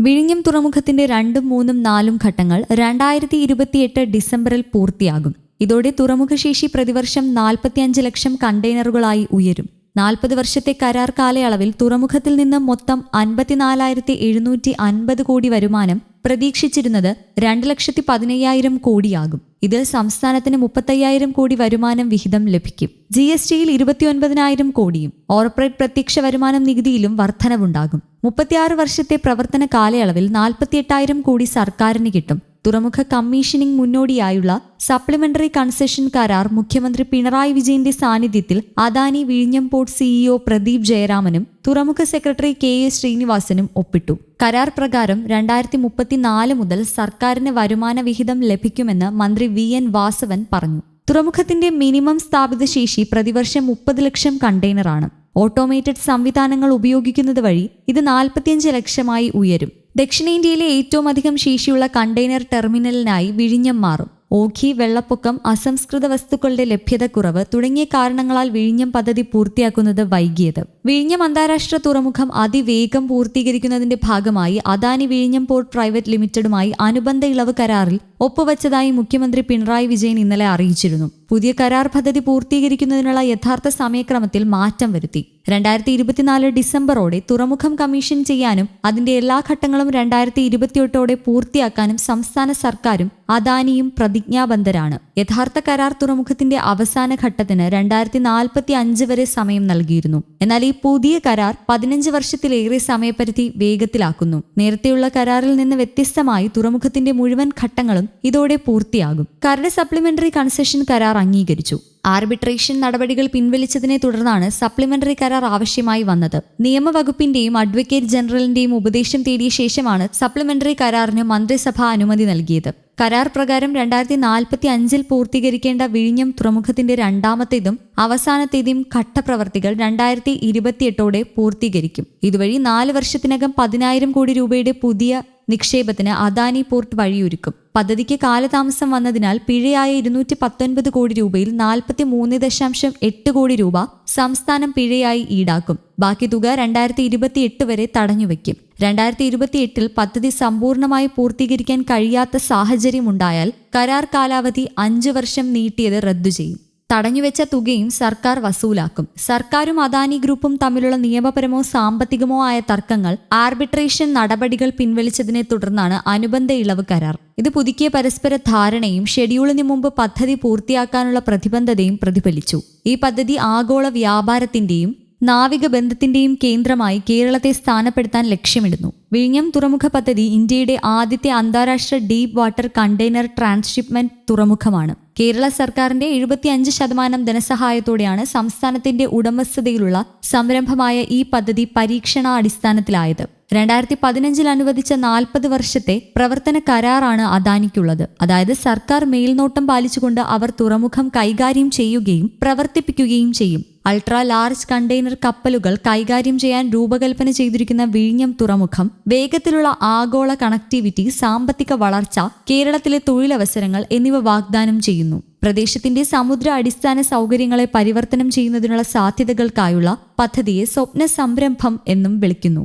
വിഴിഞ്ഞം തുറമുഖത്തിന്റെ രണ്ടും മൂന്നും നാലും ഘട്ടങ്ങൾ രണ്ടായിരത്തി ഇരുപത്തിയെട്ട് ഡിസംബറിൽ പൂർത്തിയാകും. ഇതോടെ തുറമുഖശേഷി പ്രതിവർഷം നാൽപ്പത്തിയഞ്ച് ലക്ഷം കണ്ടെയ്നറുകളായി ഉയരും. നാൽപ്പത് വർഷത്തെ കരാർ കാലയളവിൽ തുറമുഖത്തിൽ നിന്ന് മൊത്തം അൻപത്തിനാലായിരത്തി എഴുന്നൂറ്റി അൻപത് കോടി വരുമാനം പ്രതീക്ഷിച്ചിരുന്നത് രണ്ട് ലക്ഷത്തി പതിനയ്യായിരം കോടിയാകും. ഇത് സംസ്ഥാനത്തിന് മുപ്പത്തയ്യായിരം കോടി വരുമാനം വിഹിതം ലഭിക്കും. ജി എസ് ടിയിൽ ഇരുപത്തിയൊൻപതിനായിരം കോടിയും കോർപ്പറേറ്റ് പ്രത്യക്ഷ വരുമാനം നികുതിയിലും വർധനവുണ്ടാകും. മുപ്പത്തിയാറ് വർഷത്തെ പ്രവർത്തന കാലയളവിൽ നാൽപ്പത്തിയെട്ടായിരം കോടി സർക്കാരിന് കിട്ടും. തുറമുഖ കമ്മീഷനിംഗ് മുന്നോടിയായുള്ള സപ്ലിമെന്ററി കൺസെഷൻ കരാർ മുഖ്യമന്ത്രി പിണറായി വിജയന്റെ സാന്നിധ്യത്തിൽ അദാനി വിഴിഞ്ഞം പോർട്ട് സിഇഒ പ്രദീപ് ജയരാമനും തുറമുഖ സെക്രട്ടറി കെ എ ശ്രീനിവാസനും ഒപ്പിട്ടു. കരാർ പ്രകാരം രണ്ടായിരത്തി മുപ്പത്തിനാല് മുതൽ സർക്കാരിന് വരുമാന വിഹിതം ലഭിക്കുമെന്ന് മന്ത്രി വി എൻ വാസവൻ പറഞ്ഞു. തുറമുഖത്തിന്റെ മിനിമം സ്ഥാപിത ശേഷി പ്രതിവർഷം മുപ്പത് ലക്ഷം കണ്ടെയ്നറാണ്. ഓട്ടോമേറ്റഡ് സംവിധാനങ്ങൾ ഉപയോഗിക്കുന്നത് വഴി ഇത് നാൽപ്പത്തിയഞ്ച് ലക്ഷമായി ഉയരും. ദക്ഷിണേന്ത്യയിലെ ഏറ്റവും അധികം ശേഷിയുള്ള കണ്ടെയ്നർ ടെർമിനലിനായി വിഴിഞ്ഞം മാറും. ഓഖി വെള്ളപ്പൊക്കം അസംസ്കൃത വസ്തുക്കളുടെ ലഭ്യതക്കുറവ് തുടങ്ങിയ കാരണങ്ങളാൽ വിഴിഞ്ഞം പദ്ധതി പൂർത്തിയാക്കുന്നത് വൈകിയത്. വിഴിഞ്ഞം അന്താരാഷ്ട്ര തുറമുഖം അതിവേഗം പൂർത്തീകരിക്കുന്നതിന്റെ ഭാഗമായി അദാനി വിഴിഞ്ഞം പോർട്ട് പ്രൈവറ്റ് ലിമിറ്റഡുമായി അനുബന്ധ ഇളവ് കരാറിൽ ഒപ്പുവച്ചതായി മുഖ്യമന്ത്രി പിണറായി വിജയൻ ഇന്നലെ അറിയിച്ചിരുന്നു. പുതിയ കരാർ പദ്ധതി പൂർത്തീകരിക്കുന്നതിനുള്ള യഥാർത്ഥ സമയക്രമത്തിൽ മാറ്റം വരുത്തി. രണ്ടായിരത്തി ഇരുപത്തിനാല് ഡിസംബറോടെ തുറമുഖം കമ്മീഷൻ ചെയ്യാനും അതിന്റെ എല്ലാ ഘട്ടങ്ങളും രണ്ടായിരത്തി ഇരുപത്തിയെട്ടോടെ പൂർത്തിയാക്കാനും സംസ്ഥാന സർക്കാരും അദാനിയും പ്രതിജ്ഞാബദ്ധരാണ്. യഥാർത്ഥ കരാർ തുറമുഖത്തിന്റെ അവസാന ഘട്ടത്തിന് രണ്ടായിരത്തി നാൽപ്പത്തി അഞ്ച് വരെ സമയം നൽകിയിരുന്നു. എന്നാൽ ഈ പുതിയ കരാർ പതിനഞ്ച് വർഷത്തിലേറെ സമയപരിധി വേഗത്തിലാക്കുന്നു. നേരത്തെയുള്ള കരാറിൽ നിന്ന് വ്യത്യസ്തമായി തുറമുഖത്തിന്റെ മുഴുവൻ ഘട്ടങ്ങളും ഇതോടെ പൂർത്തിയാകും. കരട് സപ്ലിമെന്ററി കൺസെഷൻ കരാർ അംഗീകരിച്ചു. ആർബിട്രേഷൻ നടപടികൾ പിൻവലിച്ചതിനെ തുടർന്നാണ് സപ്ലിമെന്ററി കരാർ ആവശ്യമായി വന്നത്. നിയമവകുപ്പിന്റെയും അഡ്വക്കേറ്റ് ജനറലിന്റെയും ഉപദേശം തേടിയ ശേഷമാണ് സപ്ലിമെന്ററി കരാറിന് മന്ത്രിസഭ അനുമതി നൽകിയത്. കരാർ പ്രകാരം രണ്ടായിരത്തി നാൽപ്പത്തി അഞ്ചിൽ പൂർത്തീകരിക്കേണ്ട വിഴിഞ്ഞം തുറമുഖത്തിന്റെ രണ്ടാമത്തേതും അവസാനത്തേതും ഘട്ടപ്രവർത്തികൾ രണ്ടായിരത്തി ഇരുപത്തിയെട്ടോടെ പൂർത്തീകരിക്കും. ഇതുവഴി നാല് വർഷത്തിനകം പതിനായിരം കോടി രൂപയുടെ പുതിയ നിക്ഷേപത്തിന് അദാനി പോർട്ട് വഴിയൊരുക്കും. പദ്ധതിക്ക് കാലതാമസം വന്നതിനാൽ പിഴയായ ഇരുന്നൂറ്റി പത്തൊൻപത് കോടി രൂപയിൽ നാൽപ്പത്തി മൂന്ന് ദശാംശം എട്ട് കോടി രൂപ സംസ്ഥാനം പിഴയായി ഈടാക്കും. ബാക്കി തുക രണ്ടായിരത്തി ഇരുപത്തിയെട്ട് വരെ തടഞ്ഞുവെക്കും. രണ്ടായിരത്തി ഇരുപത്തിയെട്ടിൽ പദ്ധതി സമ്പൂർണമായി പൂർത്തീകരിക്കാൻ കഴിയാത്ത സാഹചര്യമുണ്ടായാൽ കരാർ കാലാവധി അഞ്ചു വർഷം നീട്ടിയത് റദ്ദു ചെയ്യും. തടഞ്ഞുവെച്ച തുകയും സർക്കാർ വസൂലാക്കും. സർക്കാരും അദാനി ഗ്രൂപ്പും തമ്മിലുള്ള നിയമപരമോ സാമ്പത്തികമോ ആയ തർക്കങ്ങൾ ആർബിട്രേഷൻ നടപടികൾ പിൻവലിച്ചതിനെ തുടർന്നാണ് അനുബന്ധ ഇളവ് കരാർ. ഇത് പുതുക്കിയ പരസ്പര ധാരണയും ഷെഡ്യൂളിന് മുമ്പ് പദ്ധതി പൂർത്തിയാക്കാനുള്ള പ്രതിബദ്ധതയും പ്രതിഫലിച്ചു. ഈ പദ്ധതി ആഗോള വ്യാപാരത്തിന്റെയും നാവിക ബന്ധത്തിന്റെയും കേന്ദ്രമായി കേരളത്തെ സ്ഥാനപ്പെടുത്താൻ ലക്ഷ്യമിടുന്നു. വിഴിഞ്ഞം തുറമുഖ പദ്ധതി ഇന്ത്യയുടെ ആദ്യത്തെ അന്താരാഷ്ട്ര ഡീപ് വാട്ടർ കണ്ടെയ്നർ ട്രാൻസ്ഷിപ്മെന്റ് തുറമുഖമാണ്. കേരള സർക്കാരിന്റെ എഴുപത്തിയഞ്ച് ശതമാനം ധനസഹായത്തോടെയാണ് സംസ്ഥാനത്തിന്റെ ഉടമസ്ഥതയിലുള്ള സംരംഭമായ ഈ പദ്ധതി പരീക്ഷണാടിസ്ഥാനത്തിലായത്. രണ്ടായിരത്തി പതിനഞ്ചിൽ അനുവദിച്ച നാൽപ്പത് വർഷത്തെ പ്രവർത്തന കരാറാണ് അദാനിക്കുള്ളത്. അതായത് സർക്കാർ മേൽനോട്ടം പാലിച്ചുകൊണ്ട് അവർ തുറമുഖം കൈകാര്യം ചെയ്യുകയും പ്രവർത്തിപ്പിക്കുകയും ചെയ്യും. അൾട്രാ ലാർജ് കണ്ടെയ്നർ കപ്പലുകൾ കൈകാര്യം ചെയ്യാൻ രൂപകൽപ്പന ചെയ്തിരിക്കുന്ന വിഴിഞ്ഞം തുറമുഖം വേഗത്തിലുള്ള ആഗോള കണക്ടിവിറ്റി സാമ്പത്തിക വളർച്ച കേരളത്തിലെ തൊഴിലവസരങ്ങൾ എന്നിവ വാഗ്ദാനം ചെയ്യുന്നു. പ്രദേശത്തിന്റെ സമുദ്ര അടിസ്ഥാന സൗകര്യങ്ങളെ പരിവർത്തനം ചെയ്യുന്നതിനുള്ള സാധ്യതകൾക്കായുള്ള പദ്ധതിയെ സ്വപ്ന സംരംഭം എന്നും വിളിക്കുന്നു.